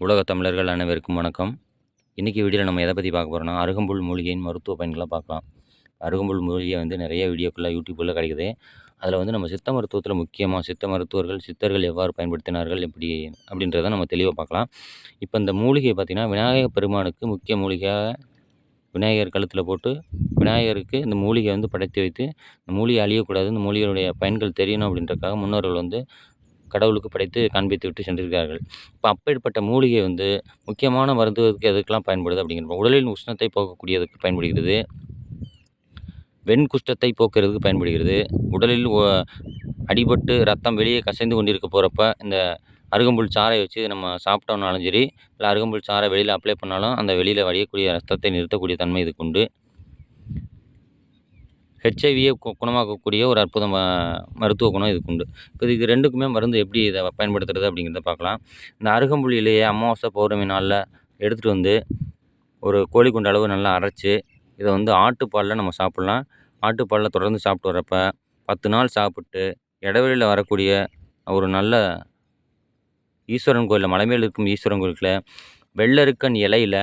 உலக தமிழர்கள் அனைவருக்கும் வணக்கம். இன்றைக்கி வீடியோவில் நம்ம எதை பற்றி பார்க்க போகிறோம்னா அருகம்புல் மூலிகையின் மருத்துவ பயன்களை பார்க்கலாம். அருகம்புல் மூலிகை வந்து நிறைய வீடியோக்களில் யூடியூப்பில் கிடைக்குது. அதில் வந்து நம்ம சித்த மருத்துவத்தில் முக்கியமாக சித்த மருத்துவர்கள் சித்தர்கள் எவ்வாறு பயன்படுத்தினார்கள் எப்படி அப்படின்றத நம்ம தெளிவாக பார்க்கலாம். இப்போ இந்த மூலிகை பார்த்திங்கன்னா விநாயகர் பெருமானுக்கு முக்கிய மூலிகையாக விநாயகர் கழுத்தில் போட்டு விநாயகருக்கு இந்த மூலிகை வந்து படைத்து வைத்து இந்த மூலிகை அழியக்கூடாது இந்த மூலிகையுடைய பயன்கள் தெரியணும் அப்படின்றக்காக முன்னோர்கள் வந்து கடவுளுக்கு படைத்து காண்பித்து விட்டு சென்றிருக்கிறார்கள். இப்போ அப்பேற்பட்ட மூலிகை வந்து முக்கியமான மருத்துவத்துக்கு எதுக்கெல்லாம் பயன்படுது அப்படிங்கிறப்ப உடலின் உஷ்ணத்தை போக்கக்கூடியதுக்கு பயன்படுகிறது. வெண்குஷ்டத்தை போக்குறதுக்கு பயன்படுகிறது. உடலில் அடிபட்டு ரத்தம் வெளியே கசைந்து கொண்டிருக்க போகிறப்ப இந்த அருகம்புல் சாறை வச்சு நம்ம சாப்பிட்டோம்னாலும் சரி இல்லை அருகம்புல் சாறை வெளியில் அப்ளை பண்ணாலும் அந்த வெளியில் வடியக்கூடிய ரத்தத்தை நிறுத்தக்கூடிய தன்மை இதுக்கு உண்டு. ஹெச்ஐவியை கு குணமாக்கக்கூடிய ஒரு அற்புத மருத்துவ குணம் இதுக்கு உண்டு. இப்போ இதுக்கு ரெண்டுக்குமே மருந்து எப்படி இதை பயன்படுத்துறது அப்படிங்கிறத பார்க்கலாம். இந்த அருகம்புல் இலையை அமாவாசை பௌர்ணமி நாளில் எடுத்துகிட்டு வந்து ஒரு கோழி குண்ட அளவு நல்லா அரைச்சி இதை வந்து ஆட்டுப்பாலில் நம்ம சாப்பிட்லாம். ஆட்டுப்பாலில் தொடர்ந்து சாப்பிட்டு வரப்ப பத்து நாள் சாப்பிட்டு இடைவெளியில் வரக்கூடிய ஒரு நல்ல ஈஸ்வரன் கோயிலில் மலைமேல் இருக்கும் ஈஸ்வரன் கோயிலில் வெள்ளருக்கன் இலையில்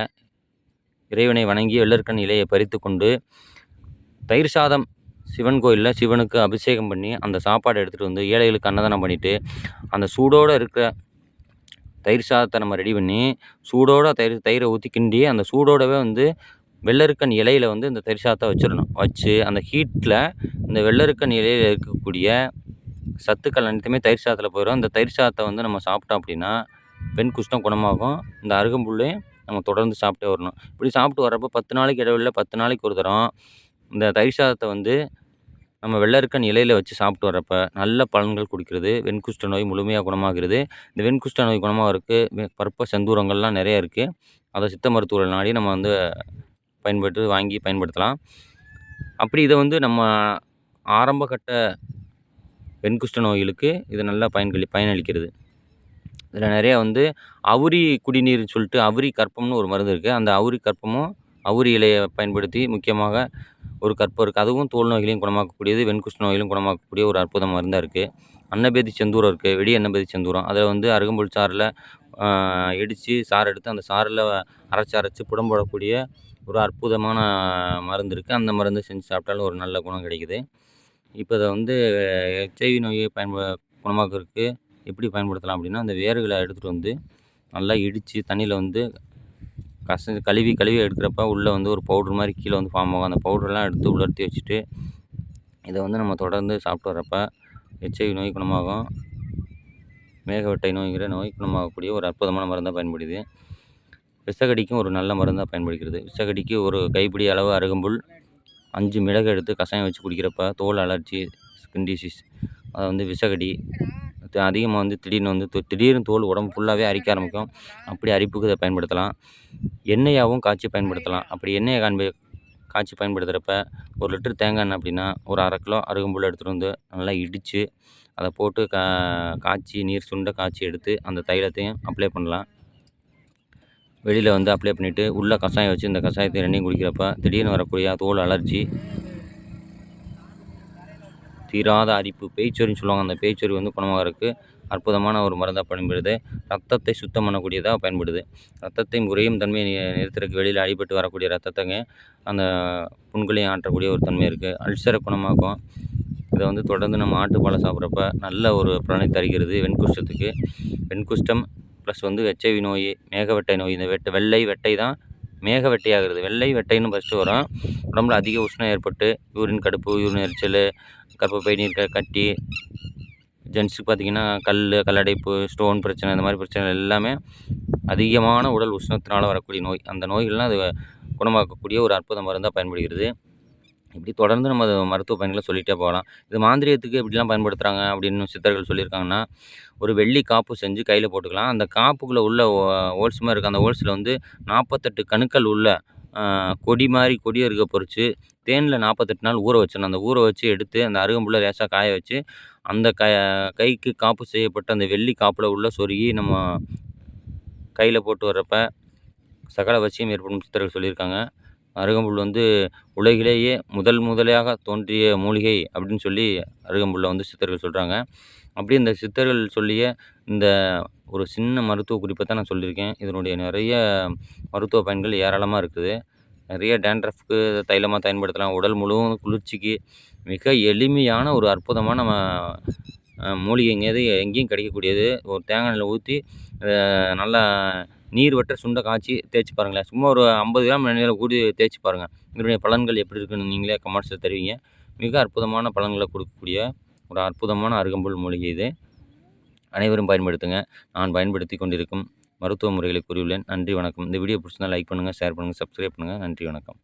இறைவனை வணங்கி வெள்ளருக்கன் இலையை பறித்து கொண்டு தயிர் சாதம் சிவன் கோயிலில் சிவனுக்கு அபிஷேகம் பண்ணி அந்த சாப்பாடை எடுத்துகிட்டு வந்து ஏழைகளுக்கு அன்னதானம் பண்ணிவிட்டு அந்த சூடோடு இருக்கிற தயிர் சாதத்தை நம்ம ரெடி பண்ணி சூடோடு தயிர் தயிரை ஊற்றி கிண்டி அந்த சூடோடவே வந்து வெள்ளருக்கன் இலையில் வந்து இந்த தயிர் சாதத்தை வச்சிடணும். வச்சு அந்த ஹீட்டில் இந்த வெள்ளருக்கன் இலையில் இருக்கக்கூடிய சத்துக்கள் அனைத்துமே தயிர் சாதத்தில் போயிடும் இந்த தயிர் சாதத்தை வந்து நம்ம சாப்பிட்டோம் அப்படின்னா பெண் குஷ்டம் குணமாகும். இந்த அருகம்புல்லையும் நம்ம தொடர்ந்து சாப்பிட்டே வரணும். இப்படி சாப்பிட்டு வர்றப்போ பத்து நாளைக்கு இடைவெளியில் பத்து நாளைக்கு ஒரு தரம் இந்த தயிர் சாதத்தை வந்து நம்ம வெள்ளருக்கன் இலையில் வச்சு சாப்பிட்டு வரப்போ நல்ல பலன்கள் கொடுக்கிறது. வெண்குஷ்ட நோய் முழுமையாக குணமாகிறது. இந்த வெண்குஷ்ட நோய் குணமாகிறதுக்கு பற்ப செந்தூரங்கள்லாம் நிறையா இருக்குது அதை சித்த மருத்துவர்கள் நாடி நம்ம வந்து பயன்பட்டு வாங்கி பயன்படுத்தலாம். அப்படி இதை வந்து நம்ம ஆரம்ப கட்ட வெண்குஷ்ட நோய்களுக்கு இது நல்லா பயன்களி பயனளிக்கிறது. இதில் நிறையா வந்து அவுரி குடிநீர்னு சொல்லிட்டு அவுரி கற்பம்னு ஒரு மருந்து இருக்குது அந்த அவுரி கற்பமும் அவுரி இலையை பயன்படுத்தி முக்கியமாக ஒரு கற்பம் இருக்குது அதுவும் தோல் நோய்களையும் குணமாக்கக்கூடியது வெண்குஷ்ண நோய்களையும் குணமாக்கக்கூடிய ஒரு அற்புத மருந்தாக இருக்குது அன்னபேதி செந்தூரம் இருக்குது வெடி அன்னபேதி செந்தூரம். அதை வந்து அருகம்புல் சாறில் இடித்து சாறு எடுத்து அந்த சாறில் அரைச்சி அரைச்சி புடம்போடக்கூடிய ஒரு அற்புதமான மருந்து இருக்குது அந்த மருந்து செஞ்சு சாப்பிட்டாலும் ஒரு நல்ல குணம் கிடைக்குது. இப்போ இதை வந்து ஹெச்ஐவி நோயை பயன்ப குணமாக்கிறதுக்கு எப்படி பயன்படுத்தலாம் அப்படின்னா அந்த வேர்களை எடுத்துகிட்டு வந்து நல்லா இடித்து தண்ணியில் வந்து கச கழுவி கழுவி எடுக்கிறப்ப உள்ளே வந்து ஒரு பவுட்ரு மாதிரி கீழே வந்து ஃபார்ம் ஆகும். அந்த பவுட்ரெல்லாம் எடுத்து உலர்த்தி வச்சுட்டு இதை வந்து நம்ம தொடர்ந்து சாப்பிட்டு வரப்ப எச்ஐவி நோய் குணமாகும். மேகவட்டை நோய்கிற நோய் குணமாகக்கூடிய ஒரு அற்புதமான மருந்தாக பயன்படுது. விஷக்கடிக்கும் ஒரு நல்ல மருந்தாக பயன்படுகிறது. விஷக்கடிக்கு ஒரு கைப்பிடி அளவு அருகம்புல் அஞ்சு மிளகு எடுத்து கஷாயம் வச்சு குடிக்கிறப்ப தோல் அலர்ஜி ஸ்கின் டிசீஸ் அதை வந்து விஷக்கடி அதிகமாக வந்து திடீர்னு வந்து திடீர்னு தோல் உடம்பு ஃபுல்லாகவே அரிக்க ஆரம்பிக்கும். அப்படி அரிப்புக்கு இதை பயன்படுத்தலாம். எண்ணெயாகவும் காய்ச்சி பயன்படுத்தலாம். அப்படி எண்ணெயை காண்பி காய்ச்சி பயன்படுத்துகிறப்ப ஒரு லிட்டர் தேங்காய் எண்ணெய் அப்படின்னா ஒரு அரை கிலோ அருகம்புல் எடுத்துகிட்டு வந்து நல்லா இடித்து அதை போட்டு கா காய்ச்சி நீர் சுண்ட காய்ச்சி எடுத்து அந்த தைலத்தையும் அப்ளை பண்ணலாம். வெளியில் வந்து அப்ளை பண்ணிவிட்டு உள்ளே கஷாயம் வச்சு இந்த கஷாயத்தை ரெண்டையும் குடிக்கிறப்ப திடீர்னு வரக்கூடிய தோல் அலர்ஜி தீராத அரிப்பு. பேய்ச்சொறின்னு சொல்லுவாங்க. அந்த பேய்ச்சொறி வந்து குணமாகறக்கு அற்புதமான ஒரு மருந்தாக பயன்படுது. ரத்தத்தை சுத்தம் பண்ணக்கூடியதாக பயன்படுது. ரத்தத்தை உறையும் தன்மையை நிறுத்துறதுக்கு வெளியில் அடிபட்டு வரக்கூடிய ரத்தத்தைங்க அந்த புண்களையும் ஆற்றக்கூடிய ஒரு தன்மை இருக்குது அல்சரை குணமாக்கும். இதை வந்து தொடர்ந்து நம்ம ஆட்டுப்பாலை சாப்பிட்றப்ப நல்ல ஒரு பலனை தருகிறது வெண்குஷ்டத்துக்கு. வெண்குஷ்டம் ப்ளஸ் வந்து ஹெச்ஐவி நோய் மேகவெட்டை நோய். இந்த வெட்டை வெள்ளை வெட்டை தான் மேக வெட்டையாகிறது வெள்ளை வெட்டைன்னு ஃபஸ்ட்டு வரும். உடம்புல அதிக உஷ்ணம் ஏற்பட்டு யூரின் கடுப்பு யூரின் எரிச்சல் கர்ப்பப்பை நீர் கட்டி ஜென்ஸுக்கு பார்த்திங்கன்னா கல் கல்லடைப்பு ஸ்டோன் பிரச்சனை இந்த மாதிரி பிரச்சனைகள் எல்லாமே அதிகமான உடல் உஷ்ணத்தினால் வரக்கூடிய நோய். அந்த நோய்கள்லாம் அது குணமாக்கக்கூடிய ஒரு அற்புத மருந்தாக பயன்படுகிறது. இப்படி தொடர்ந்து நம்ம மருத்துவ பயன்களை சொல்லிகிட்டே போகலாம். இது மாந்திரியத்துக்கு எப்படிலாம் பயன்படுத்துகிறாங்க அப்படின்னு சித்தர்கள் சொல்லியிருக்காங்கன்னா ஒரு வெள்ளி காப்பு செஞ்சு கையில் போட்டுக்கலாம். அந்த காப்புக்குள்ளே உள்ள ஹோல்ஸ் மாதிரி இருக்குது அந்த ஹோல்ஸில் வந்து நாற்பத்தெட்டு கணுக்கள் உள்ள கொடி மாதிரி கொடியை இருக்க பொறிச்சு தேனில் நாற்பத்தெட்டு நாள் ஊற வச்சிடணும். அந்த ஊற வச்சு எடுத்து அந்த அருகம்புள்ள லேசாக காய வச்சு அந்த க கைக்கு காப்பு செய்யப்பட்ட அந்த வெள்ளி காப்பில் உள்ள சொருகி நம்ம கையில் போட்டு வர்றப்ப சகல வசியம் ஏற்படும் சித்தர்கள் சொல்லியிருக்காங்க. அருகம்புல் வந்து உலகிலேயே முதல் முதலாக தோன்றிய மூலிகை அப்படின்னு சொல்லி அருகம்புல்லை வந்து சித்தர்கள் சொல்கிறாங்க அப்படி இந்த சித்தர்கள் சொல்லிய இந்த ஒரு சின்ன மருத்துவ குறிப்பை தான் நான் சொல்லியிருக்கேன். இதனுடைய நிறைய மருத்துவ பயன்கள் ஏராளமாக இருக்குது. நிறைய டேண்ட்ரஃப்க்கு தைலமாக பயன்படுத்தலாம். உடல் முழுவதும் குளிர்ச்சிக்கு மிக எளிமையான ஒரு அற்புதமான நம்ம மூலிகைங்க. எங்கேயும் கிடைக்கக்கூடியது. ஒரு தேங்காய் எண்ணெயில் ஊற்றி நல்லா நீர் வற்ற சுண்டை காய்ச்சி தேய்ச்சி பாருங்களேன். சும்மா ஒரு ஐம்பது கிராம் எண்ணெயில் கூடி தேய்ச்சி பாருங்கள் இதனுடைய பலன்கள் எப்படி இருக்குன்னு நீங்களே கமெண்ட்ஸில் தெரிவிங்க. மிக அற்புதமான பலன்களை கொடுக்கக்கூடிய ஒரு அற்புதமான அருகம்புல் மூலிகை இது. அனைவரும் பயன்படுத்துங்க. நான் பயன்படுத்தி கொண்டிருக்கும் மருத்துவ முறைகளை கூறியுள்ளேன். நன்றி வணக்கம். இந்த வீடியோ பிடிச்சிருந்தால் லைக் பண்ணுங்கள் ஷேர் பண்ணுங்கள் சப்ஸ்கிரைப் பண்ணுங்கள் நன்றி வணக்கம்.